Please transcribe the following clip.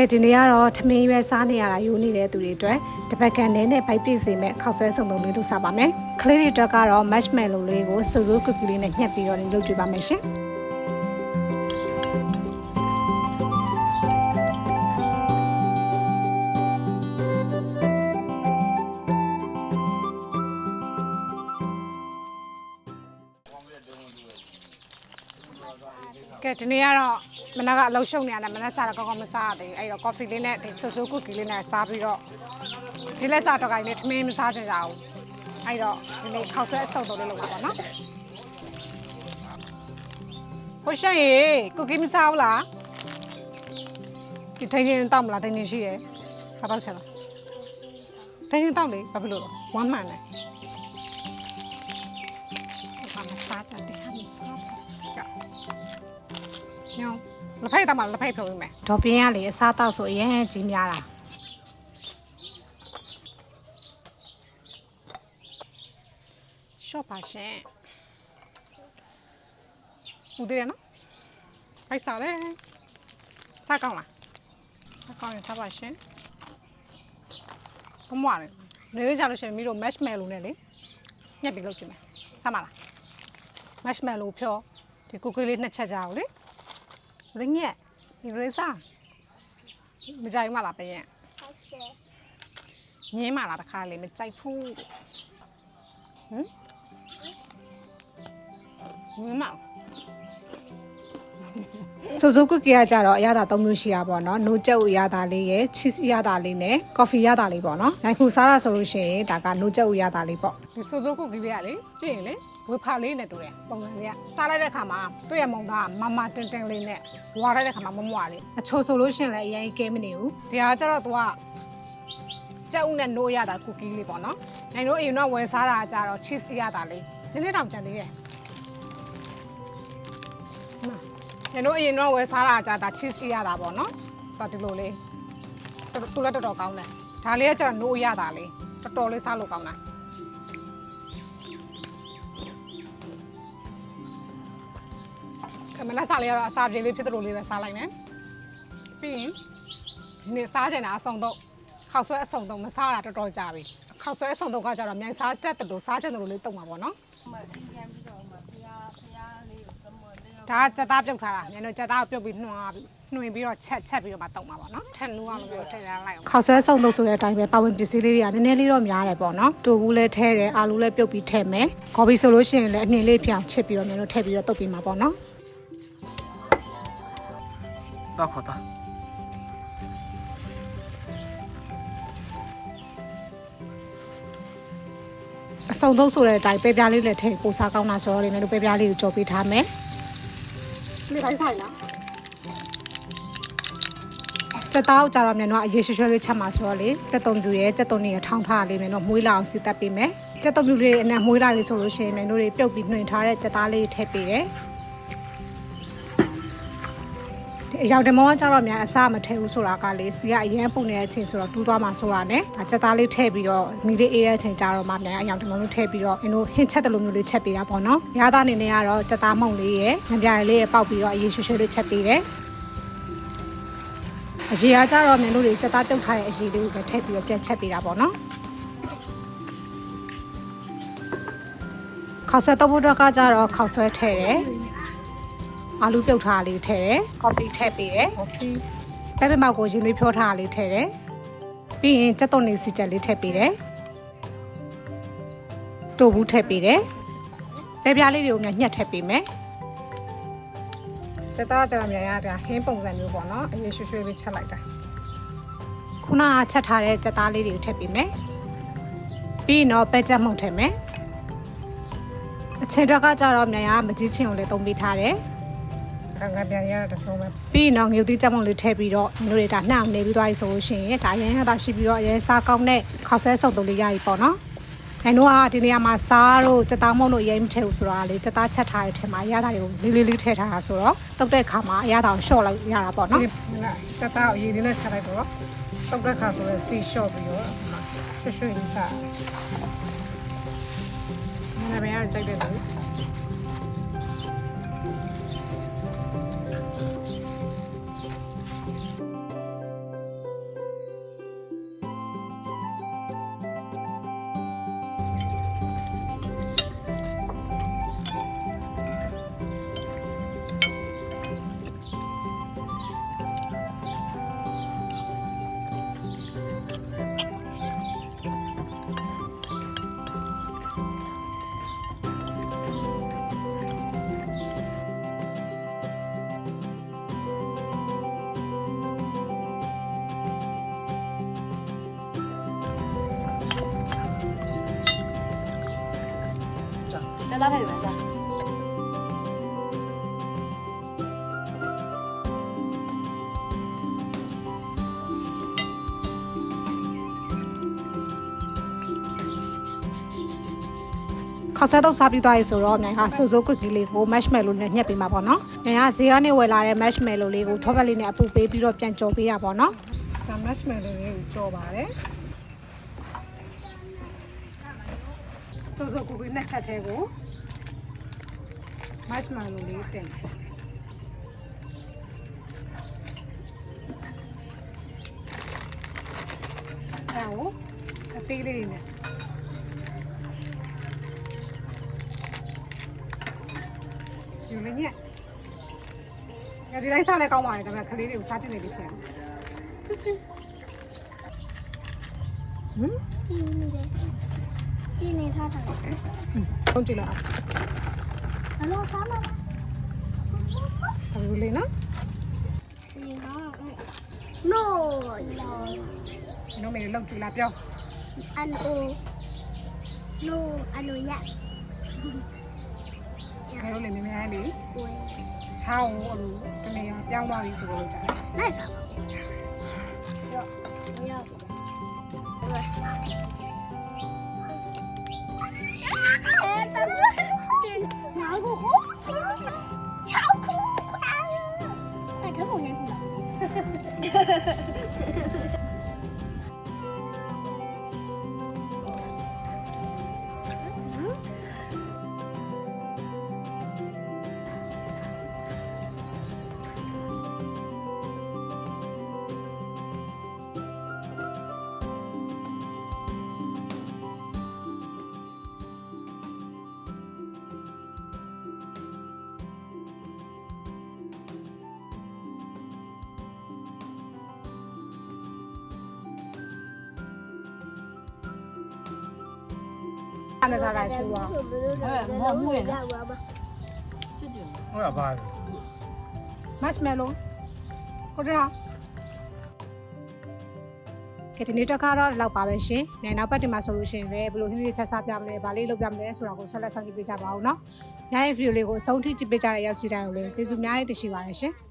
ကဲဒီနေ့ကတော့ထမင်းရွယ်စားနေရတာယူနေတဲ့သူတွေအတွက်တပတ်ကန်နဲ့နဲ့ဗိုက်ပြည့်စေမဲ့ခောက်ဆွဲစုံသုံးလေးတို့စားပါမယ်ကလေးတွေအတွက်ကတော့ marshmallow လေးကိုစူစူကူကီလေးနဲ့ညှက်ပြီးတော့လုပ်ကြည့်ပါမယ်ရှင်ကဲဒီနေ့ကတော့ မနက်ကအလုံးရှုံနေရတယ်မနက်စားတော့ကောင်းကောင်းမစားရသေးဘူးအဲ့တော့ coffee လေးနဲ့ဒီဆူဆူကူကီလေးနဲ့စားပြီးတော့ဒီလက်စားတော့ကိုင်းနဲ့ထမင်းမစားကြကြဘူးအဲ့တော့ဒီနေ့ခောက်ဆွဲအဆုပ်တော်လေးလုပ်ပါတော့နော်ဟိုရှန်ရေကူကီမစားဘူးလားဒီထိုင်ချင်းတောက်မလားထိုင်ချင်းရှိရယ်ဘာတော့ချက်လားထိုင်ချင်းတောက်လေဘာဖြစ်လို့လဲဝမ်းမှန်တယ် လက်ဖိုက်တော့မှလက်ဖိုက်ဖြုံးပေးမယ်ဒေါ်ပြင်းကလေအစားတောက်ဆိုအရင်ကြီးများတာရှော့ပါရှင်ဦးသေးရနော်ဖိုက်စားလေစားကောင်းလားစားကောင်းရင်စားပါရှင်ဘမွားလေနေကြလို့ရှိရင်မီးတို့ marshmallow နဲ့လေညက်ပြီးလုပ်ကြည့်မယ်စားမလား marshmallow ဖြောဒီကူကီလေးနှစ်ချက်ကြအောင်လေ ရင်းညက်ဒီလိုစားမကြိုက်မလားပရင်ညင်းမလားတခါလေမကြိုက်ဘူးဟမ်ညင်းမ ဆိုဆိုကွက်ကီကကြတော့အရသာ၃မျိုးရှိတာပေါ့နော်။နိုးကျုပ်အရသာလေးရယ် cheese အရသာလေးနဲ့ coffee ရသာလေးပေါ့နော်။နိုင်ခုစားရဆိုလို့ရှိရင်ဒါကနိုးကျုပ်အရသာလေးပေါ့။ဒီဆိုဆိုကွက်ကီလေးကလေကြည့်ရင်လေဝေဖာလေးနဲ့တူတယ်ပုံစံလေးကစားလိုက်တဲ့ခါမှာတွေ့ရမုံသားမမတင်တင်လေးနဲ့ဝါလိုက်တဲ့ခါမှာမမွားလေးအချိုဆိုလို့ရှိရင်လည်းအရင်ကဲမနေဘူး။ဒီဟာကျတော့သူကကျုပ်နဲ့နိုးရတာကူကီလေးပေါ့နော်။နိုင်တို့အိမ်တော့ဝယ်စားတာကျတော့ cheese အရသာလေးနည်းနည်းတောင်ကြံသေး ရဲ့။ညတို့အရင်တော့ဝယ်စားတာကြာဒါ cheese ရတာပေါ့နော်။ဒါဒီလိုလေးသူလည်းတော်တော်ကောင်းတယ်။ဒါလေးကကျတော့ no ရတာလေးတော်တော်လေးစားလို့ကောင်းတာ။ကမလာစားလေးကတော့အစာပြေလေးဖြစ်တယ်လို့လေးပဲစားလိုက်မယ်။ပြီးရင်ဒီနေ့စားချင်တာအဆုံးတော့ခောက်ဆွဲအဆုံးတော့မစားတာတော်တော်ကြာပြီ။ခောက်ဆွဲအဆုံးတော့ကကြတော့မြိုင်စားတက်တယ်လို့စားချင်တယ်လို့လေးတုံမှာပေါ့နော်။မအင်းကျမ်းပြီးတော့မဖျားဖျားလေးကိုသမွန်လေး ဒါကကြက်သားပြုတ်ထားတာညနေကြက်သားကိုပြုတ်ပြီးနှွားပြီးနှွင်ပြီးတော့ချက်ချက်ပြီးတော့မှတုံမှာပေါ့နော်ထက်နူးအောင်လို့ထည့်ထားလိုက်အောင်ခေါက်ဆွဲစုံလို့ဆိုတဲ့အတိုင်းပဲပါဝင်ပစ္စည်းလေးတွေကနည်းနည်းလေးတော့များတယ်ပေါ့နော်တူဘူးလည်းထဲတယ်အာလူလည်းပြုတ်ပြီးထည့်မယ်ခေါ်ပြီးဆိုလို့ရှိရင်လည်းအမြင်လေးဖြောင်ချစ်ပြီးတော့မြန်လို့ထည့်ပြီးတော့တုတ်ပြီးမှာပေါ့နော်တော့ခေါ်တော့အစုံသုံးဆိုတဲ့အတိုင်းပဲပြားလေးလည်းထည့်ပိုစားကောင်းတာဆိုတော့လေမြန်လို့ပဲပြားလေးကိုကြော်ပေးထားမယ် ဒီတိုင်းဆိုင်လားစက်သားကိုကြတော့မြန်တော့အရေးရွှဲရွှဲလေးချက်မှာဆိုတော့လေစက်တုံပြူရဲ့စက်တုံနေရထောင်းထားလေးမြန်တော့မွေးလာအောင်စီတက်ပေးမယ်စက်တုံပြူလေးအနက်မွေးလာလေးဆိုလို့ရှိရင်မြန်တို့တွေပြုတ်ပြီးနှွင်ထားတဲ့စက်သားလေးထည့်ပေးတယ် အရောက်တမောကကြတော့မြန်အစားမထည့်ဘူးဆိုတာကလေစီကအရန်ပုံနေတဲ့အချိန်ဆိုတော့တူးသွားမှာဆိုတာနဲ့ဒါစက်သားလေးထည့်ပြီးတော့မီလေးအေးတဲ့အချိန်ကြတော့မှမြန်အရောက်တမောလေးထည့်ပြီးတော့မင်းတို့ဟင်းချက်တလို့မျိုးလေးချက်ပေးတာပေါ့နော်ရသားအနေနဲ့ကတော့စက်သားမှုန့်လေးရဲ့ငပြားလေးရဲ့ပေါက်ပြီးတော့အရေးရွှဲရွှဲလေးချက်ပေးတယ်အရေအားကြတော့မြန်တို့တွေစက်သားတုတ်ထားတဲ့အရေလေးကိုပဲထည့်ပြီးတော့ပြန်ချက်ပေးတာပေါ့နော်ခောက်ဆွဲတော့ဘုဒ္ဓကကြတော့ခောက်ဆွဲထည့်တယ် အာလူပြုတ်ထားလေးထည့်တယ်ကော်ဖီထည့်ပေးတယ် โอเค ပဲပဲမောက်ကိုရင်သွေးဖြောထားလေးထည့်တယ်ပြီးရင်စက်သွန်နေစီချက်လေးထည့်ပေးတယ်တိုဘူးထည့်ပေးတယ်ပဲပြားလေးတွေကိုညှက်ထည့်ပေးမယ်စက်သားကြတော့မြန်ရတာဟင်းပုံစံမျိုးပေါ့နော်အရင်ရွှေရွှေလေးချက်လိုက်တာ ခုနကချက်ထားတဲ့ကြက်သားလေးတွေကိုထည့်ပေးမယ်ပြီးရင်တော့ပဲကြက်မှုန့်ထည့်မယ်အချင်းတော့ကကြတော့မြန်ရမကြီးချင်းကိုလည်းသုံးပေးထားတယ် ငါပြန်ရတော့ဆုံးပဲပြီးရင်တော့ငရုတ်သီးကြက်မှုန့်လေးထည့်ပြီးတော့မျိုးတွေဒါနှောင်နေပြီးသွားပြီဆိုလို့ရှိရင်ဒါရရင်ရတာရှိပြီးတော့အရင်စားကောင်းတဲ့ခောက်ဆွဲစုပ်တုံးလေးရပြီပေါ့နော်အဲတော့ကဒီနေရာမှာစားတို့စက်သားမုံတို့အရင်မထည့်ဘူးဆိုတော့လေစက်သားချက်ထားတဲ့ထဲမှာအရသာတွေကိုလေးလေးလေးထည့်ထားတာဆိုတော့တုတ်တဲ့ခါမှာအရသာကိုရှော့လိုက်ရတာပေါ့နော်စက်သားကိုအရင်လေးနဲ့ချက်လိုက်တော့တောက်ကခါဆိုရင်စီရှော့ပြီးတော့ရွှွှွှွစားမနေ့ကကြိုက်တယ် လို့လာထိုင်ပါလားခောက်ဆဲတော့စားပြီးသွားပြီဆိုတော့မြိုင်ကစူစိုးကွက်ကီလေးကို marshmallow နဲ့ညှက်ပေးမှာပေါ့နော်။မြိုင်ကဈေးကနေဝယ်လာတဲ့ marshmallow လေးကိုထောပတ်လေးနဲ့အပူပေးပြီးတော့ပြန်ကြော်ပေးတာပေါ့နော်။ဒါ marshmallow လေးကိုကြော်ပါတယ်။စူစိုးကွက်ကီနဲ့ချက်သေးကို marshmallow လေးတင်တယ်။အဲဟိုအသေးလေးတွေနဲ့ယူလေးညက်။ဒီတိုင်းစားလဲကောင်းပါလေဒါပေမဲ့ကလေးတွေကိုစားတင်နေပြီဖြစ်။ဟမ်ကြည့်နေတယ်ကြည့်နေထားတာလေ။ဟုတ်ကြည့်လား ဘလို့စားမလဲ။ဒါလိုလေးနော်ဒီဟာ no no ။ဒီလိုမျိုးလောက်ကြည့်လားပြော an o no an o ya ။အဲလိုလေးမြင်မြင်လေးကိုချောင်းကိုအလိုတနေရာပြောင်း သွားပြီဆိုတော့ကြာတယ်လိုက်တာပါရောရောအဲ တမနာကိုချောက်ကိုအဲ့ဒါကိုနေဘူးလား။အဲ့ဒါကချိုးပါဖြစ်တယ်ဟုတ်ရပါ။ marshmallow ဟုတ်တယ်လားကဲဒီနေ့တော့ကတော့ဒီလောက်ပါပဲရှင်။နိုင်နောက်ပတ်တင်မှာဆိုလို့ရှိရင်လည်းဘယ်လိုဟင်းလေးချက်စားပြမလဲ၊ဗာလေးလုပ်ပြမလဲဆိုတာကိုဆက်လက်ဆောင်ကြည့်ပေးကြပါဦးနော်။ညရဲ့ video လေးကိုအဆုံးထိကြည့်ပေးကြတဲ့ရောက်စီတိုင်းကိုလည်းကျေးဇူးများကြီးတင်ရှိပါတယ်ရှင်။